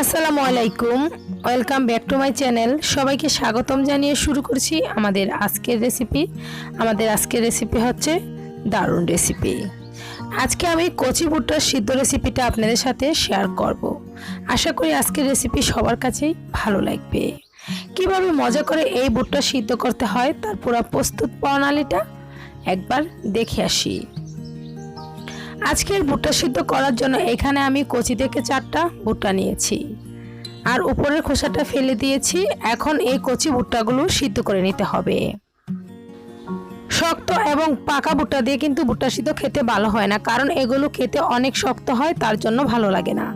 আসসালামু আলাইকুম। Welcome back to my channel সবাইকে স্বাগতম জানিয়ে শুরু করছি আমাদের আজকের রেসিপি আমাদের আজকের রেসিপি হচ্ছে দারুণ রেসিপি আজকে আমি কচি ভুট্টার সিদ্ধ রেসিপিটা আপনাদের সাথে শেয়ার করব। আশা করি আজকের রেসিপি সবার কাছেই ভালো লাগবে। কীভাবে মজা করে এই ভুট্টা সিদ্ধ করতে হয়, তার পুরো প্রস্তুত প্রণালীটা একবার দেখে আসি। আজকের ভুট্টা সিদ্ধ করার জন্য এখানে আমি কচি থেকে চারটা ভুট্টা নিয়েছি। আর উপরের খোসাটা ফেলে দিয়েছি। এখন এই কচি ভুট্টাগুলো সিদ্ধ করে নিতে হবে। শক্ত এবং পাকা ভুট্টা দিয়ে কিন্তু ভুট্টা সিদ্ধ খেতে ভালো হয় না, কারণ এগুলো খেতে অনেক শক্ত হয়, তার জন্য ভালো লাগে না।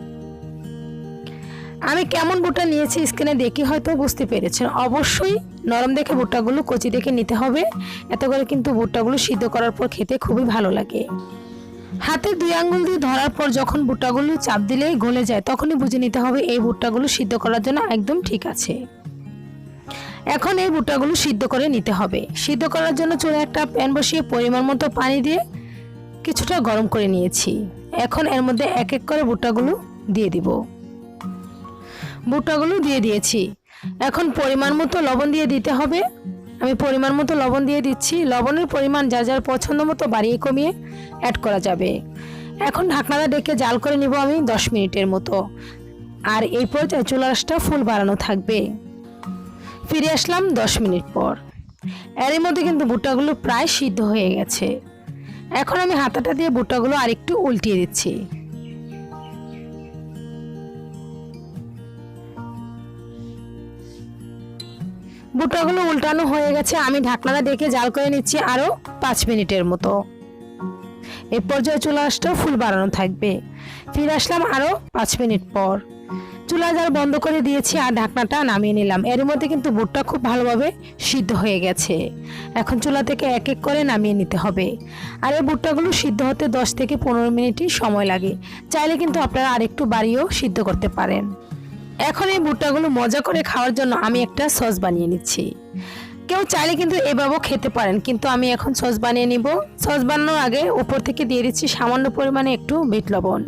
আমি কেমন ভুট্টা নিয়েছি স্ক্রিনে দেখে হয়তো বুঝতে পেরেছেন। অবশ্যই নরম দেখে ভুট্টাগুলো কচি দেখে নিতে হবে। এত করে কিন্তু ভুট্টাগুলো সিদ্ধ করার পর খেতে খুবই ভালো লাগে। হাতে দুই আঙ্গুল দিয়ে ধরার পর যখন ভুট্টাগুলো চাপ দিলেই গলে যায়, তখনই বুঝে নিতে হবে এই ভুট্টাগুলো সিদ্ধ করার জন্য একদম ঠিক আছে। এখন এই ভুট্টাগুলো সিদ্ধ করে নিতে হবে। সিদ্ধ করার জন্য চুলে একটা প্যান বসিয়ে পরিমাণ মতো পানি দিয়ে কিছুটা গরম করে নিয়েছি। এখন এর মধ্যে এক এক করে ভুট্টাগুলো দিয়ে দিব। ভুট্টাগুলো দিয়ে দিয়েছি। এখন পরিমাণ মতো লবণ দিয়ে দিতে হবে। আমি পরিমাণ মতো লবণ দিয়ে দিচ্ছি। লবণের পরিমাণ যা যার পছন্দ মতো বাড়িয়ে কমিয়ে অ্যাড করা যাবে। এখন ঢাকনাটা ডেকে জাল করে নিব আমি দশ মিনিটের মতো। আর এই পর্যায়ে চুলাশটা ফুল বাড়ানো থাকবে। ফিরে আসলাম দশ মিনিট পর। এর মধ্যে কিন্তু ভুট্টাগুলো প্রায় সিদ্ধ হয়ে গেছে। এখন আমি হাতাটা দিয়ে ভুট্টাগুলো আরেকটু উল্টিয়ে দিচ্ছি। ভুট্টাগুলো উল্টানো হয়ে গেছে, আমি ঢাকনাটা দেখে জাল করে নিচ্ছি আরও পাঁচ মিনিটের মতো। এ পর্যায়ে চুলা আসটাও ফুল বাড়ানো থাকবে। ফিরে আসলাম আরও পাঁচ মিনিট পর। চুলা জাল বন্ধ করে দিয়েছি আর ঢাকনাটা নামিয়ে নিলাম। এর মধ্যে কিন্তু বুটটা খুব ভালোভাবে সিদ্ধ হয়ে গেছে। এখন চুলা থেকে এক এক করে নামিয়ে নিতে হবে। আর এই বুটটাগুলো সিদ্ধ হতে দশ থেকে পনেরো মিনিটই সময় লাগে। চাইলে কিন্তু আপনারা আরেকটু বাড়িয়েও সিদ্ধ করতে পারেন। এখন এই ভুট্টাগুলো মজা করে খাওয়ার জন্য আমি একটা সস বানিয়ে নিচ্ছি। কেউ চাইলে কিন্তু এভাবেও খেতে পারেন, কিন্তু আমি এখন সস বানিয়ে নিব। সস বানানোর আগে উপর থেকে দিয়ে দিচ্ছি সামান্য পরিমাণে একটু বিট লবণ।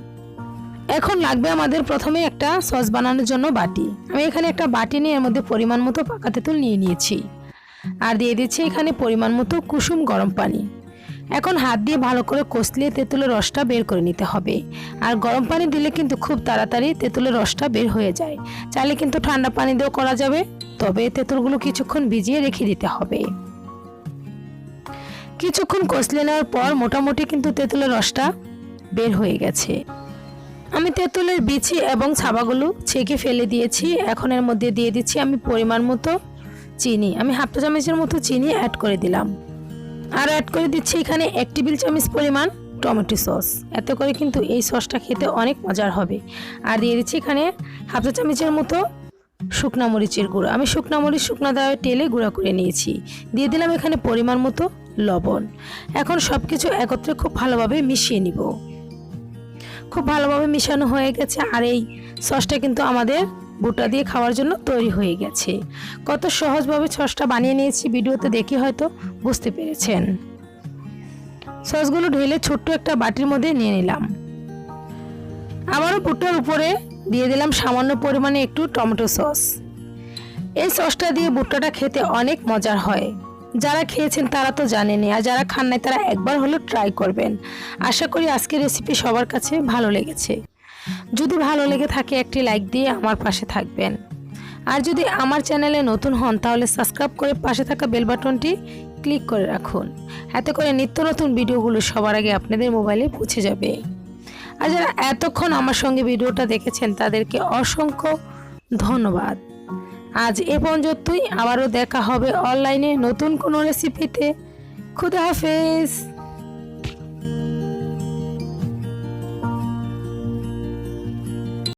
এখন লাগবে আমাদের প্রথমে একটা সস বানানোর জন্য বাটি। আমি এখানে একটা বাটি নিয়ে এর মধ্যে পরিমাণ মতো পাকা তেঁতুল নিয়ে নিয়েছি। আর দিয়ে দিচ্ছি এখানে পরিমাণ মতো কুসুম গরম পানি। এখন হাত দিয়ে ভালো করে কষলিয়ে তেঁতুলের রসটা বের করে নিতে হবে। আর গরম পানি দিলে কিন্তু খুব তাড়াতাড়ি তেঁতুলের রসটা বের হয়ে যায়। চাইলে কিন্তু ঠান্ডা পানি দিয়েও করা যাবে, তবে তেঁতুলগুলো কিছুক্ষণ ভিজিয়ে রেখে দিতে হবে। কিছুক্ষণ কষলে নেওয়ার পর মোটামুটি কিন্তু তেঁতুলের রসটা বের হয়ে গেছে। আমি তেঁতুলের বিচি এবং ছাবাগুলো ছেঁকে ফেলে দিয়েছি। এখন এর মধ্যে দিয়ে দিচ্ছি আমি পরিমাণ মতো চিনি। আমি হাফ চামচের মতো চিনি অ্যাড করে দিলাম। আর অ্যাড করে দিচ্ছি এখানে এক টেবিল চামচ পরিমাণ টমেটো সস। এতে করে কিন্তু এই সসটা খেতে অনেক মজার হবে। আর দিয়ে দিচ্ছি এখানে হাফ চা চামচের মতো শুকনা মরিচের গুঁড়ো। আমি শুকনা মরিচ, শুকনা দেওয়া তেলে গুঁড়া করে নিয়েছি। দিয়ে দিলাম এখানে পরিমাণ মতো লবণ। এখন সব কিছু একত্রে খুব ভালোভাবে মিশিয়ে নিব। খুব ভালোভাবে মিশানো হয়ে গেছে আর এই সসটা কিন্তু আমাদের ভুট্টা দিয়ে খাওয়ার জন্য তৈরি হয়ে গেছে। কত সহজভাবে সসটা বানিয়ে নিয়েছি ভিডিওতে দেখি হয়তো বুঝতে পেরেছেন। সসগুলো ঢেলে ছোট্ট একটা বাটির মধ্যে নিয়ে নিলাম। আবারও ভুট্টার উপরে দিয়ে দিলাম সামান্য পরিমাণে একটু টমেটো সস। এই সসটা দিয়ে ভুট্টাটা খেতে অনেক মজার হয়। যারা খেয়েছেন তারা তো জানেনই, আর যারা খান নাই তারা একবার হলেও ট্রাই করবেন। আশা করি আজকের রেসিপি সবার কাছে ভালো লেগেছে। যদি ভালো লেগে থাকে একটি লাইক দিয়ে আমার পাশে থাকবেন। আর যদি আমার চ্যানেলে নতুন হন তাহলে সাবস্ক্রাইব করে পাশে থাকা বেল বাটনটি ক্লিক করে রাখুন। এতে করে নিত্য নতুন ভিডিওগুলো সবার আগে আপনাদের মোবাইলে পৌঁছে যাবে। আর যারা এতক্ষণ আমার সঙ্গে ভিডিওটা দেখেছেন, তাদেরকে অসংখ্য ধন্যবাদ। আজ এ পর্যন্তই। আবারও দেখা হবে অনলাইনে নতুন কোনো রেসিপিতে খুদা হাফেজ।